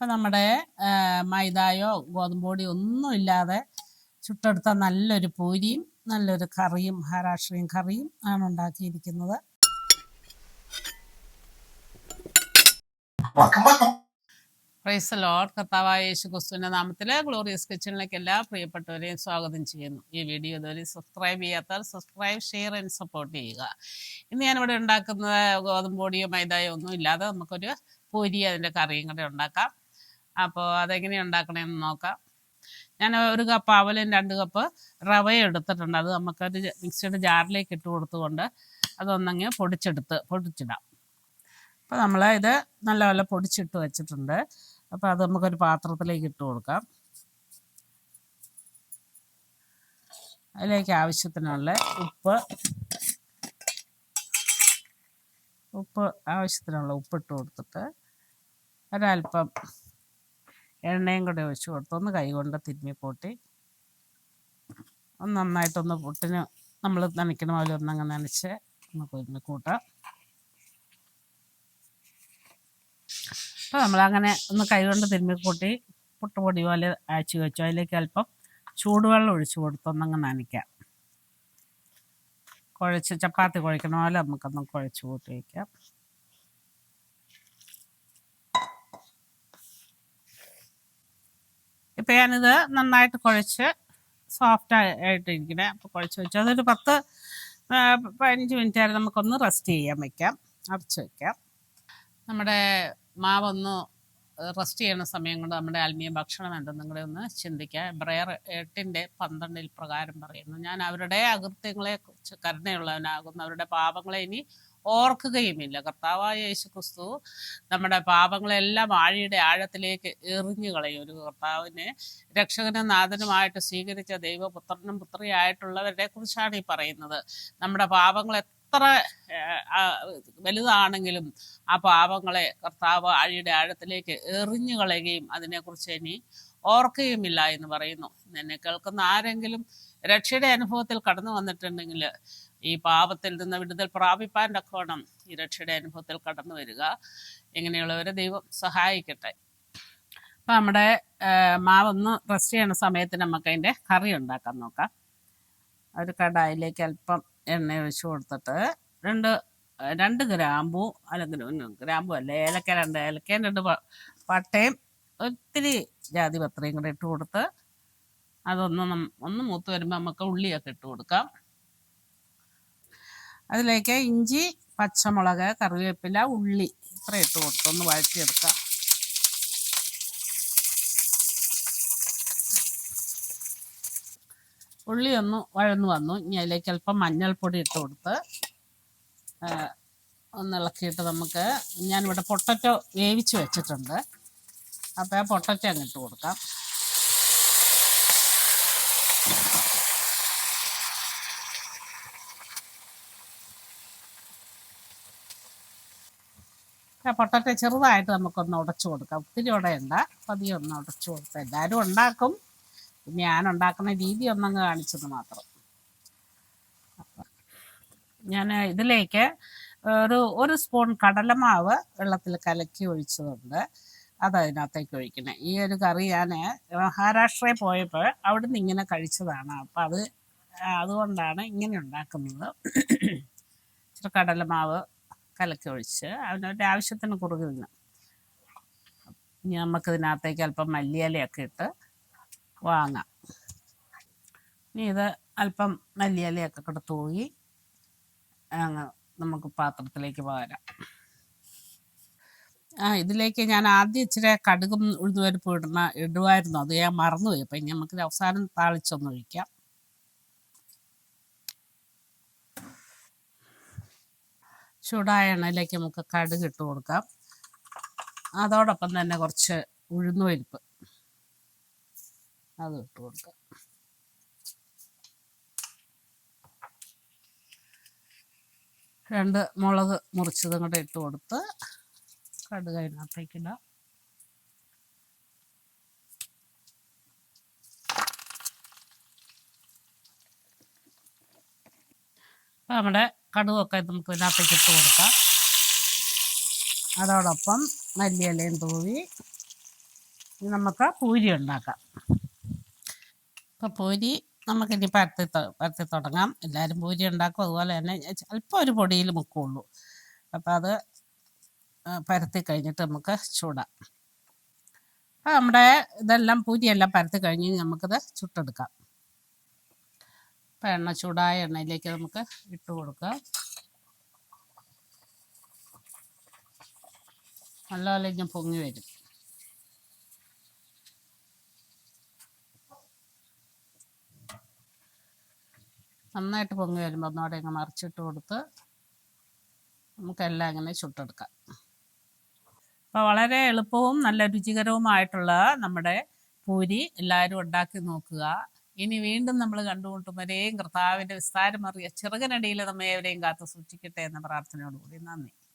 അപ്പം നമ്മുടെ മൈദായോ ഗോതമ്പൊടിയോ ഒന്നും ഇല്ലാതെ ചുട്ടെടുത്ത നല്ലൊരു പൂരിയും നല്ലൊരു കറിയും മഹാരാഷ്ട്രീയൻ കറിയും ആണ് ഉണ്ടാക്കിയിരിക്കുന്നത്. പ്രൈസ് കർത്താവായ യേശു ക്രിസ്തുവിന്റെ നാമത്തിൽ ഗ്ലോറിയസ് കിച്ചണിലേക്ക് എല്ലാ പ്രിയപ്പെട്ടവരെയും സ്വാഗതം ചെയ്യുന്നു. ഈ വീഡിയോ ഇതുവരെ സബ്സ്ക്രൈബ് ചെയ്യാത്തവർ സബ്സ്ക്രൈബ് ഷെയർ ആൻഡ് സപ്പോർട്ട് ചെയ്യുക. ഇന്ന് ഞാനിവിടെ ഉണ്ടാക്കുന്നത് ഗോതമ്പൊടിയോ മൈദായോ ഒന്നും ഇല്ലാതെ നമുക്കൊരു പൊരി അതിന്റെ കറിയും കൂടെ ഉണ്ടാക്കാം. അപ്പോൾ അതെങ്ങനെയാണ് ഉണ്ടാക്കണമെന്ന് നോക്കാം. ഞാൻ ഒരു കപ്പ് അവലും രണ്ട് കപ്പ് റവയും എടുത്തിട്ടുണ്ട്. അത് നമുക്കൊരു മിക്സിയുടെ ജാറിലേക്ക് ഇട്ട് കൊടുത്തുകൊണ്ട് അതൊന്നങ്ങ് പൊടിച്ചെടുത്ത് പൊടിച്ചിടാം. അപ്പോൾ നമ്മൾ ഇത് നല്ല പൊടിച്ചിട്ട് വെച്ചിട്ടുണ്ട്. അപ്പോൾ അത് നമുക്കൊരു പാത്രത്തിലേക്ക് ഇട്ട് കൊടുക്കാം. അതിലേക്ക് ആവശ്യത്തിനുള്ള ഉപ്പ് ഉപ്പ് ആവശ്യത്തിനുള്ള ഉപ്പിട്ട് കൊടുത്തിട്ട് ഒരല്പം എണ്ണയും കൂടെ ഒഴിച്ച് കൊടുത്ത് ഒന്ന് കൈകൊണ്ട് തിരുമ്മി പൊട്ടി. ഒന്ന് നന്നായിട്ടൊന്ന് പൊട്ടിന് നമ്മൾ നനയ്ക്കണ പോലെ ഒന്നങ്ങ് നനച്ച് ഒന്ന് കുരുമി കൂട്ടാം. അപ്പോൾ നമ്മളങ്ങനെ ഒന്ന് കൈകൊണ്ട് തിരുമ്മി കൂട്ടി പുട്ടുപൊടി പോലെ അയച്ചു വെച്ചു. അതിലേക്ക് അല്പം ചൂടുവെള്ളം ഒഴിച്ചു കൊടുത്തൊന്നങ്ങ് നനയ്ക്കാം. കുഴച്ച് ചപ്പാത്തി കുഴക്കണ പോലെ നമുക്കൊന്ന് കുഴച്ച് കൂട്ടി വയ്ക്കാം. ഇപ്പം ഞാനിത് നന്നായിട്ട് കുഴച്ച് സോഫ്റ്റ് ആയിട്ട് ഇരിക്കണേ അപ്പോൾ കുഴച്ച് വെച്ചു. അതൊരു പത്ത് പതിനഞ്ച് മിനിറ്റ് വരെ നമുക്കൊന്ന് റെസ്റ്റ് ചെയ്യാൻ വെക്കാം. അടച്ച് വെക്കാം. നമ്മുടെ മാവൊന്ന് റെസ്റ്റ് ചെയ്യുന്ന സമയം കൊണ്ട് നമ്മുടെ ആത്മീയ ഭക്ഷണം എന്തെന്നും കൂടെ ഒന്ന് ചിന്തിക്കാം. ബ്രയർ എട്ടിന്റെ പന്ത്രണ്ടിൽ പ്രകാരം പറയുന്നു. ഞാൻ അവരുടെ അകൃത്യങ്ങളെ കുറിച്ച് കരുണയുള്ളവനാകുന്നു. അവരുടെ പാപങ്ങളെ ഇനി ഓർക്കുകയുമില്ല. കർത്താവായ യേശു ക്രിസ്തു നമ്മുടെ പാപങ്ങളെല്ലാം ആഴിയുടെ ആഴത്തിലേക്ക് എറിഞ്ഞു കളയും ഒരു കർത്താവിനെ രക്ഷകനും നാഥനുമായിട്ട് സ്വീകരിച്ച ദൈവപുത്രനും പുത്രിയായിട്ടുള്ളവരെ കുറിച്ചാണ് ഈ പറയുന്നത്. നമ്മുടെ പാപങ്ങൾ എത്ര വലുതാണെങ്കിലും ആ പാപങ്ങളെ കർത്താവ് ആഴിയുടെ ആഴത്തിലേക്ക് എറിഞ്ഞു കളയുകയും അതിനെക്കുറിച്ച് ഇനി ഓർക്കുകയുമില്ല എന്ന് പറയുന്നു. എന്നെ കേൾക്കുന്ന ആരെങ്കിലും രക്ഷയുടെ അനുഭവത്തിൽ കടന്നു വന്നിട്ടുണ്ടെങ്കിൽ ഈ പാപത്തിൽ നിന്ന് വിടുതൽ പ്രാപിപ്പാൻ തക്കോണം ഈ രക്ഷയുടെ അനുഭവത്തിൽ കടന്നു വരിക. ഇങ്ങനെയുള്ളവരെ ദൈവം സഹായിക്കട്ടെ. അപ്പം നമ്മുടെ മാവൊന്ന് റെസ്റ്റ് ചെയ്യുന്ന സമയത്ത് നമുക്ക് അതിന്റെ കറി ഉണ്ടാക്കാൻ നോക്കാം. ഒരു കടായിലേക്ക് അല്പം എണ്ണ ഒഴിച്ചു കൊടുത്തിട്ട് രണ്ട് രണ്ട് ഗ്രാമ്പു അല്ലെങ്കിൽ ഗ്രാമ്പൂ അല്ല ഏലക്ക രണ്ട് ഏലക്കയും രണ്ട് പട്ടയും ഒത്തിരി ജാതി പത്രയും കൂടെ ഇട്ട് കൊടുത്ത് അതൊന്ന് ഒന്ന് മൂത്ത് വരുമ്പോൾ നമുക്ക് ഉള്ളിയൊക്കെ ഇട്ട് കൊടുക്കാം. അതിലേക്ക് ഇഞ്ചി പച്ചമുളക് കറിവേപ്പില ഉള്ളി ഇത്ര ഇട്ട് കൊടുത്ത് ഒന്ന് വഴറ്റിയെടുക്കാം. ഉള്ളി ഒന്ന് വഴന്നു വന്നു. ഇനി അതിലേക്ക് അല്പം മഞ്ഞൾപ്പൊടി ഇട്ട് കൊടുത്ത് ഒന്ന് ഇളക്കിയിട്ട് നമുക്ക് ഞാനിവിടെ പൊട്ടറ്റോ വേവിച്ച് വെച്ചിട്ടുണ്ട്. അപ്പോൾ ആ പൊട്ടറ്റോ അങ്ങ് ഇട്ട് കൊടുക്കാം. പൊട്ടറ്റോ ചെറുതായിട്ട് നമുക്കൊന്ന് ഉടച്ചു കൊടുക്കാം. ഒത്തിരി ഉടയണ്ട. പതിയെ ഒന്ന് ഉടച്ചു കൊടുക്കാം എല്ലാവരും ഉണ്ടാക്കും. പിന്നെ ഞാൻ ഉണ്ടാക്കുന്ന രീതി ഒന്നങ്ങ് കാണിച്ചത് മാത്രം. ഞാൻ ഇതിലേക്ക് ഒരു ഒരു സ്പൂൺ കടലമാവ് വെള്ളത്തിൽ കലക്കി ഒഴിച്ചതുണ്ട്. അത് അതിനകത്തേക്ക് ഒഴിക്കണേ. ഈ ഒരു കറി ഞാൻ മഹാരാഷ്ട്രയിൽ പോയപ്പോൾ അവിടുന്ന് ഇങ്ങനെ കഴിച്ചതാണ്. അപ്പം അത് അതുകൊണ്ടാണ് ഇങ്ങനെ ഉണ്ടാക്കുന്നത്. ഇച്ചിരി കടലമാവ് കലക്കി ഒഴിച്ച് അവനവന്റെ ആവശ്യത്തിന് കുറുകി നിന്ന് ഇനി നമുക്കിതിനകത്തേക്ക് അല്പം മല്ലിയിലയൊക്കെ ഇട്ട് വാങ്ങാം. ഇനി ഇത് അല്പം മല്ലിയിലയൊക്കെ കൂടെ തൂകി അങ്ങ് നമുക്ക് പാത്രത്തിലേക്ക് പകരാം. ആ ഇതിലേക്ക് ഞാൻ ആദ്യം ഇച്ചിരി കടുകും ഉഴുന്നുപരിപ്പ് ഇടുന്ന ഇടുമായിരുന്നു അത് ഞാൻ മറന്നുപോയി. അപ്പം ഇനി നമുക്ക് അവസാനം താളിച്ചൊന്ന് ഒഴിക്കാം. ചൂടായ എണ്ണയിലേക്ക് നമുക്ക് കടുക് ഇട്ട് കൊടുക്കാം. അതോടൊപ്പം തന്നെ കുറച്ച് ഉഴുന്നുപരിപ്പ് അത് ഇട്ട് കൊടുക്കാം. രണ്ട് മുളക് മുറിച്ചതും കൂടെ ഇട്ട് കൊടുത്ത് കടുക് അതിനകത്തേക്ക് ഇടാം. അപ്പോൾ നമ്മുടെ കടുകൊക്കെ നമുക്ക് ഇതിനകത്തേക്ക് ഇട്ട് കൊടുക്കാം. അതോടൊപ്പം മല്ലിയിലയും തൂവി നമുക്ക് പൂരി ഉണ്ടാക്കാം. ഇപ്പോൾ പൂരി നമുക്കിനി പരത്തി പരത്തി തുടങ്ങാം. എല്ലാവരും പൂരി ഉണ്ടാക്കും. അതുപോലെ തന്നെ അല്പം ഒരു പൊടിയിൽ മുക്കുള്ളൂ. അപ്പോൾ അത് പരത്തി കഴിഞ്ഞിട്ട് നമുക്ക് ചൂടാം. അപ്പോൾ നമ്മുടെ ഇതെല്ലാം പൂരിയെല്ലാം പരത്തി കഴിഞ്ഞ് നമുക്കിത് ചുട്ടെടുക്കാം. അപ്പോൾ എണ്ണ ചൂടായ എണ്ണയിലേക്ക് നമുക്ക് ഇട്ട് കൊടുക്കാം നല്ലപോലെ ഇങ്ങനെ പൊങ്ങി വരും. നന്നായിട്ട് പൊങ്ങി വരുമ്പോൾ ഒന്നുകൂടെ ഇങ്ങനെ മറിച്ചിട്ട് കൊടുത്ത് നമുക്കെല്ലാം ഇങ്ങനെ ചുട്ടെടുക്കാം. അപ്പോൾ വളരെ എളുപ്പവും നല്ല രുചികരവുമായിട്ടുള്ള നമ്മുടെ പൂരി എല്ലാവരും ഉണ്ടാക്കി നോക്കുക. ഇനി വീണ്ടും നമ്മൾ കണ്ടുമുട്ടുമ്പോഴേയും കർത്താവിന്റെ വിസ്താരമറിയ ചെറുകനടിയിൽ നമ്മെ എവരെയും കാത്തു സൂക്ഷിക്കട്ടെ എന്ന പ്രാർത്ഥനയോടുകൂടി. നന്ദി.